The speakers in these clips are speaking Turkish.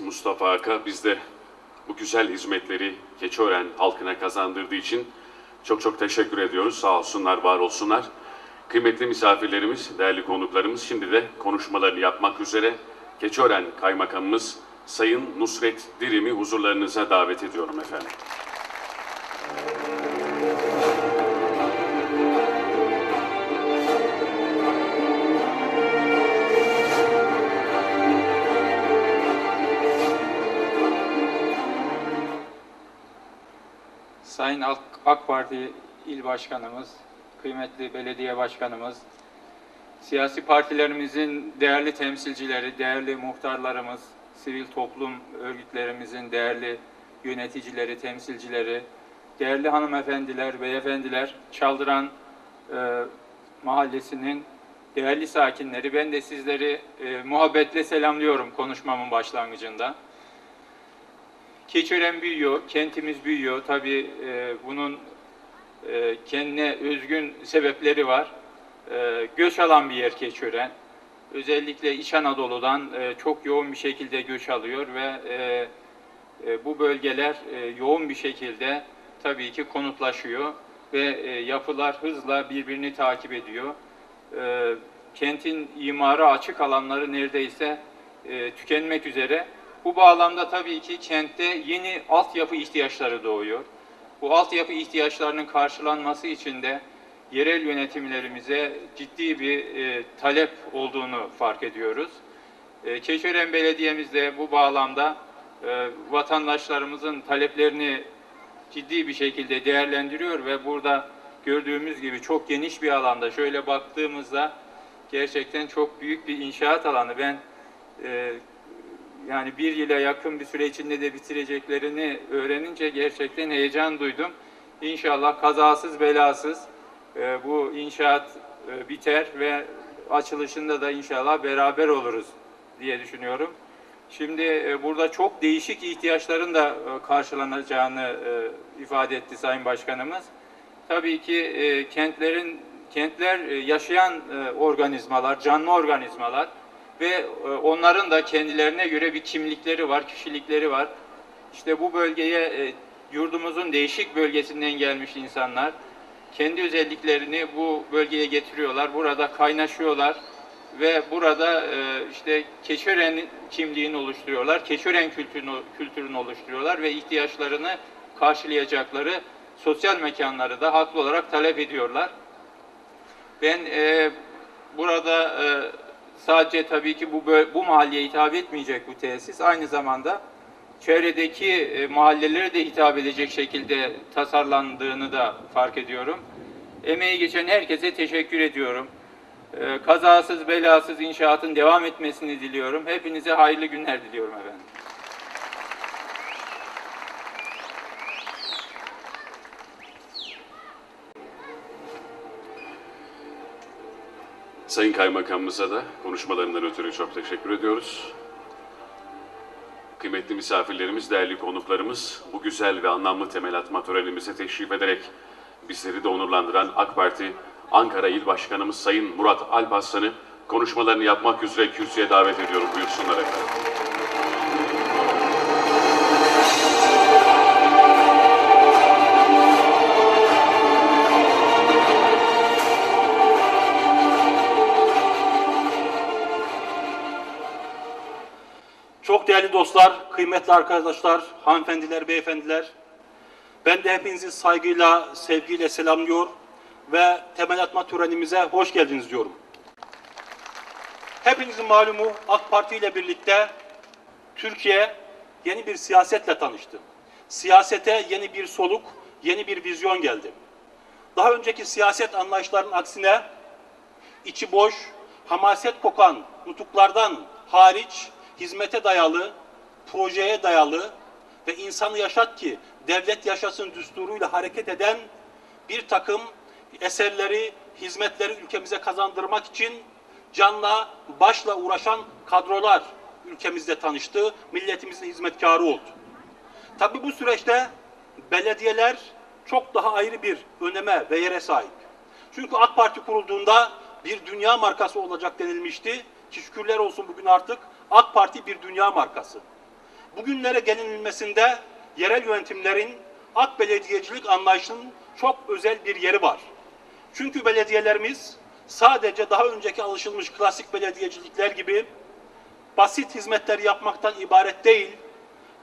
Mustafa Aka biz de bu güzel hizmetleri Keçiören halkına kazandırdığı için çok çok teşekkür ediyoruz. Sağ olsunlar, var olsunlar. Kıymetli misafirlerimiz, değerli konuklarımız şimdi de konuşmalarını yapmak üzere Keçiören Kaymakamımız Sayın Nusret Dirim'i huzurlarınıza davet ediyorum efendim. Sayın AK, Parti İl Başkanımız, kıymetli belediye başkanımız, siyasi partilerimizin değerli temsilcileri, değerli muhtarlarımız, sivil toplum örgütlerimizin değerli yöneticileri, temsilcileri, değerli hanımefendiler, beyefendiler, Çaldıran e, Mahallesi'nin değerli sakinleri, ben de sizleri e, muhabbetle selamlıyorum konuşmamın başlangıcında. Keçiören büyüyor, kentimiz büyüyor. Tabii e, bunun e, kendine özgün sebepleri var. E, göç alan bir yer Keçiören. Özellikle İç Anadolu'dan e, çok yoğun bir şekilde göç alıyor ve e, e, bu bölgeler e, yoğun bir şekilde tabii ki konutlaşıyor ve e, yapılar hızla birbirini takip ediyor. E, kentin imarı açık alanları neredeyse e, tükenmek üzere. Bu bağlamda tabii ki kentte yeni altyapı ihtiyaçları doğuyor. Bu altyapı ihtiyaçlarının karşılanması için de yerel yönetimlerimize ciddi bir e, talep olduğunu fark ediyoruz. E, Keçiören Belediye'miz de bu bağlamda e, vatandaşlarımızın taleplerini ciddi bir şekilde değerlendiriyor ve burada gördüğümüz gibi çok geniş bir alanda şöyle baktığımızda gerçekten çok büyük bir inşaat alanı. Ben e, yani bir yıla yakın bir süre içinde de bitireceklerini öğrenince gerçekten heyecan duydum. İnşallah kazasız belasız e, bu inşaat e, biter ve açılışında da inşallah beraber oluruz diye düşünüyorum. Şimdi e, burada çok değişik ihtiyaçların da e, karşılanacağını e, ifade etti Sayın Başkanımız. Tabii ki e, kentlerin kentler e, yaşayan e, organizmalar, canlı organizmalar ve e, onların da kendilerine göre bir kimlikleri var, kişilikleri var. İşte bu bölgeye e, yurdumuzun değişik bölgesinden gelmiş insanlar kendi özelliklerini bu bölgeye getiriyorlar. Burada kaynaşıyorlar ve burada e, işte Keçören kimliğini oluşturuyorlar. Keçören kültürünü, kültürünü oluşturuyorlar ve ihtiyaçlarını karşılayacakları sosyal mekanları da haklı olarak talep ediyorlar. Ben e, burada e, sadece tabii ki bu bu mahalleye hitap etmeyecek bu tesis. Aynı zamanda çevredeki e, mahallelere de hitap edecek şekilde tasarlandığını da fark ediyorum. Emeği geçen herkese teşekkür ediyorum. E, kazasız belasız inşaatın devam etmesini diliyorum. Hepinize hayırlı günler diliyorum efendim. Sayın Kaymakamımıza da konuşmalarından ötürü çok teşekkür ediyoruz. Kıymetli misafirlerimiz, değerli konuklarımız, bu güzel ve anlamlı temel atma törenimize teşrif ederek bizleri de onurlandıran AK Parti Ankara İl Başkanımız Sayın Murat Alparslan'ı konuşmalarını yapmak üzere kürsüye davet ediyorum. Buyursunlar efendim. Dostlar, kıymetli arkadaşlar, hanımefendiler, beyefendiler. Ben de hepinizi saygıyla, sevgiyle selamlıyor ve temel atma törenimize hoş geldiniz diyorum. Hepinizin malumu AK Parti ile birlikte Türkiye yeni bir siyasetle tanıştı. Siyasete yeni bir soluk, yeni bir vizyon geldi. Daha önceki siyaset anlayışlarının aksine içi boş, hamaset kokan nutuklardan hariç hizmete dayalı, projeye dayalı ve insanı yaşat ki devlet yaşasın düsturuyla hareket eden bir takım eserleri, hizmetleri ülkemize kazandırmak için canla başla uğraşan kadrolar ülkemizde tanıştı, milletimizin hizmetkarı oldu. Tabii bu süreçte belediyeler çok daha ayrı bir öneme ve yere sahip. Çünkü AK Parti kurulduğunda bir dünya markası olacak denilmişti. Ki şükürler olsun bugün artık AK Parti bir dünya markası. Bugünlere gelinilmesinde yerel yönetimlerin ak belediyecilik anlayışının çok özel bir yeri var. Çünkü belediyelerimiz sadece daha önceki alışılmış klasik belediyecilikler gibi basit hizmetler yapmaktan ibaret değil,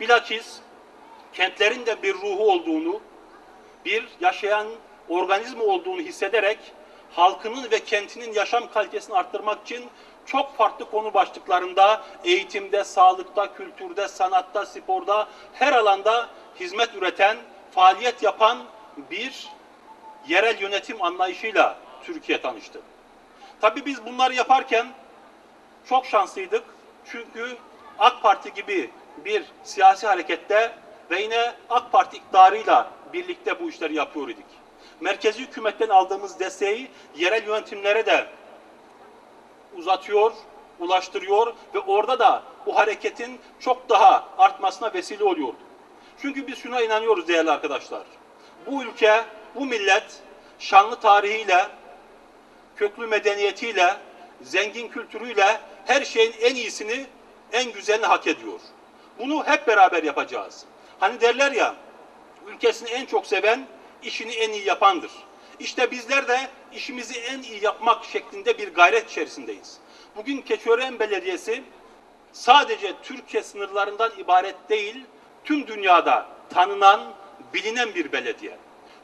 bilakis kentlerin de bir ruhu olduğunu, bir yaşayan organizma olduğunu hissederek halkının ve kentinin yaşam kalitesini arttırmak için çok farklı konu başlıklarında eğitimde, sağlıkta, kültürde, sanatta, sporda her alanda hizmet üreten, faaliyet yapan bir yerel yönetim anlayışıyla Türkiye tanıştı. Tabii biz bunları yaparken çok şanslıydık. Çünkü AK Parti gibi bir siyasi harekette ve yine AK Parti iktidarıyla birlikte bu işleri yapıyor idik. Merkezi hükümetten aldığımız desteği yerel yönetimlere de uzatıyor, ulaştırıyor ve orada da bu hareketin çok daha artmasına vesile oluyordu. Çünkü biz şuna inanıyoruz değerli arkadaşlar. Bu ülke, bu millet şanlı tarihiyle, köklü medeniyetiyle, zengin kültürüyle her şeyin en iyisini, en güzelini hak ediyor. Bunu hep beraber yapacağız. Hani derler ya, ülkesini en çok seven, işini en iyi yapandır. İşte bizler de işimizi en iyi yapmak şeklinde bir gayret içerisindeyiz. Bugün Keçiören Belediyesi sadece Türkiye sınırlarından ibaret değil, tüm dünyada tanınan, bilinen bir belediye.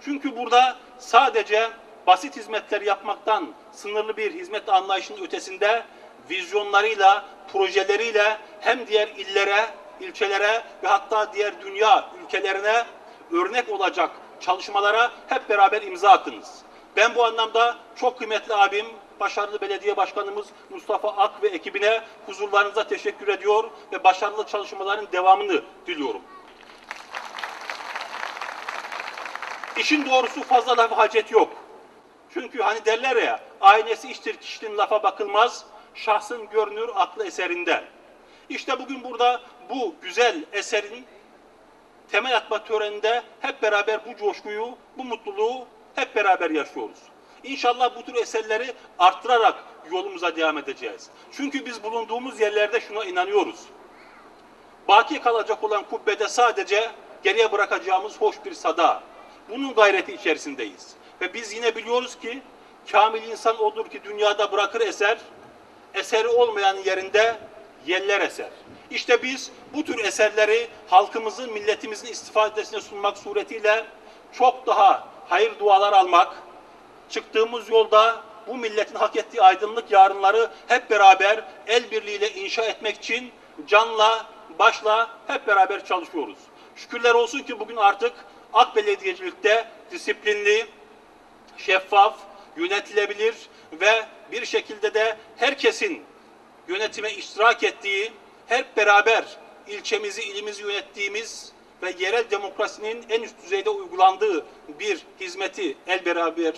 Çünkü burada sadece basit hizmetler yapmaktan sınırlı bir hizmet anlayışının ötesinde vizyonlarıyla, projeleriyle hem diğer illere, ilçelere ve hatta diğer dünya ülkelerine örnek olacak çalışmalara hep beraber imza attınız. Ben bu anlamda çok kıymetli abim, başarılı belediye başkanımız Mustafa Ak ve ekibine huzurlarınıza teşekkür ediyor ve başarılı çalışmaların devamını diliyorum. İşin doğrusu fazla laf hacet yok. Çünkü hani derler ya, aynesi iştir kişinin lafa bakılmaz, şahsın görünür aklı eserinde. İşte bugün burada bu güzel eserin temel atma töreninde hep beraber bu coşkuyu, bu mutluluğu hep beraber yaşıyoruz. İnşallah bu tür eserleri arttırarak yolumuza devam edeceğiz. Çünkü biz bulunduğumuz yerlerde şuna inanıyoruz. Baki kalacak olan kubbede sadece geriye bırakacağımız hoş bir sada. Bunun gayreti içerisindeyiz. Ve biz yine biliyoruz ki kamil insan odur ki dünyada bırakır eser, eseri olmayan yerinde yeller eser. İşte biz bu tür eserleri halkımızın, milletimizin istifadesine sunmak suretiyle çok daha hayır dualar almak, çıktığımız yolda bu milletin hak ettiği aydınlık yarınları hep beraber el birliğiyle inşa etmek için canla, başla hep beraber çalışıyoruz. Şükürler olsun ki bugün artık AK Belediyecilikte disiplinli, şeffaf, yönetilebilir ve bir şekilde de herkesin yönetime iştirak ettiği, hep beraber ilçemizi, ilimizi yönettiğimiz ve yerel demokrasinin en üst düzeyde uygulandığı bir hizmeti el beraber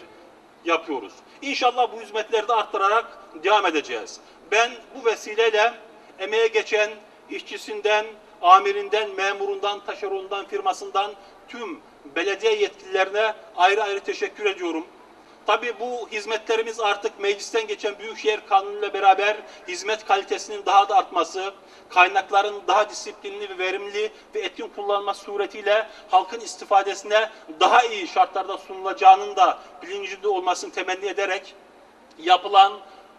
yapıyoruz. İnşallah bu hizmetleri de arttırarak devam edeceğiz. Ben bu vesileyle emeğe geçen işçisinden, amirinden, memurundan, taşeronundan, firmasından tüm belediye yetkililerine ayrı ayrı teşekkür ediyorum. Tabii bu hizmetlerimiz artık meclisten geçen Büyükşehir Kanunu ile beraber hizmet kalitesinin daha da artması, kaynakların daha disiplinli ve verimli ve etkin kullanılması suretiyle halkın istifadesine daha iyi şartlarda sunulacağının da bilincinde olmasını temenni ederek yapılan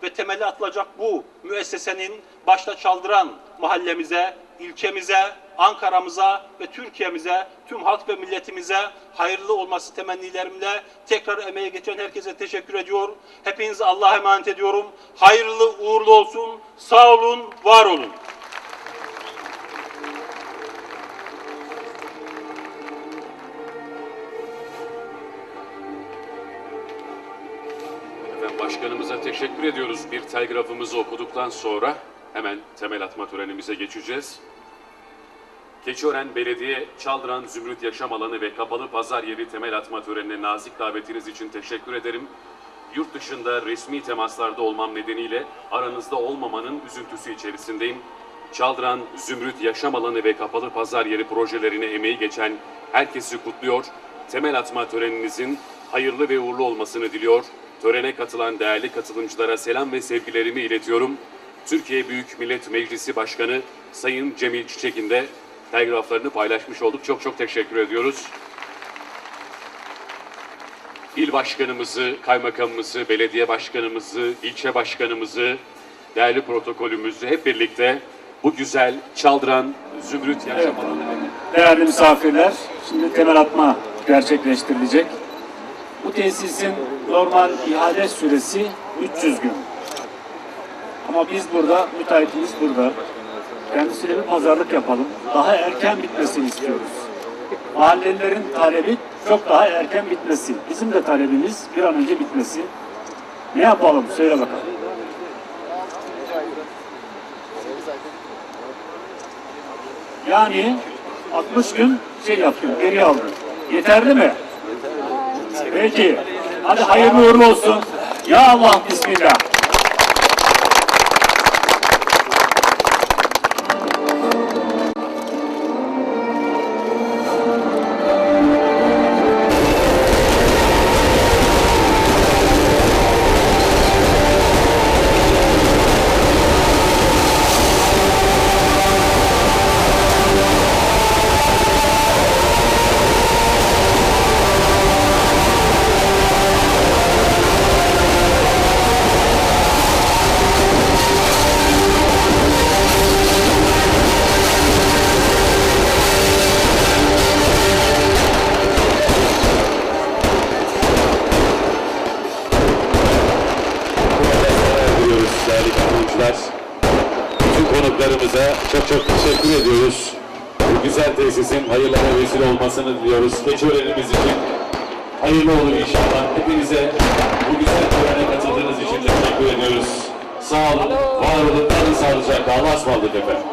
ve temeli atılacak bu müessesenin başta çaldıran mahallemize, ilçemize, Ankara'mıza ve Türkiye'mize, tüm halk ve milletimize hayırlı olması temennilerimle tekrar emeğe geçen herkese teşekkür ediyor. Hepinizi Allah'a emanet ediyorum. Hayırlı uğurlu olsun. Sağ olun, var olun. Efendim başkanımıza teşekkür ediyoruz. Bir telgrafımızı okuduktan sonra hemen temel atma törenimize geçeceğiz. Keçiören Belediye, Çaldıran Zümrüt Yaşam Alanı ve Kapalı Pazar Yeri temel atma törenine nazik davetiniz için teşekkür ederim. Yurt dışında resmi temaslarda olmam nedeniyle aranızda olmamanın üzüntüsü içerisindeyim. Çaldıran Zümrüt Yaşam Alanı ve Kapalı Pazar Yeri projelerine emeği geçen herkesi kutluyor. Temel atma töreninizin hayırlı ve uğurlu olmasını diliyor. Törene katılan değerli katılımcılara selam ve sevgilerimi iletiyorum. Türkiye Büyük Millet Meclisi Başkanı Sayın Cemil Çiçek'in de telgraflarını paylaşmış olduk. Çok çok teşekkür ediyoruz. İl başkanımızı, kaymakamımızı, belediye başkanımızı, ilçe başkanımızı, değerli protokolümüzü hep birlikte bu güzel Çaldıran Zümrüt Yaşam Alanı Değerli misafirler, şimdi temel atma gerçekleştirilecek. Bu tesisin normal ihale süresi 300 gün. Ama biz burada, müteahhitimiz burada. Kendisiyle bir pazarlık yapalım. Daha erken bitmesini istiyoruz. Mahallelilerin talebi çok daha erken bitmesi. Bizim de talebimiz bir an önce bitmesi. Ne yapalım? Söyle bakalım. Yani 60 gün şey yaptın, geri aldın. Yeterli mi? Peki. Hadi hayırlı uğurlu olsun. Ya Allah Bismillah. Değerli katılımcılar. Bütün konuklarımıza çok çok teşekkür ediyoruz. Bu güzel tesisin hayırlara vesile olmasını diliyoruz. Keçiörenimiz için hayırlı olur inşallah. Hepinize bu güzel törene katıldığınız için teşekkür ediyoruz. Sağ olun, var olun, kalın sağlıcakla. Allah'a ısmarladık efendim.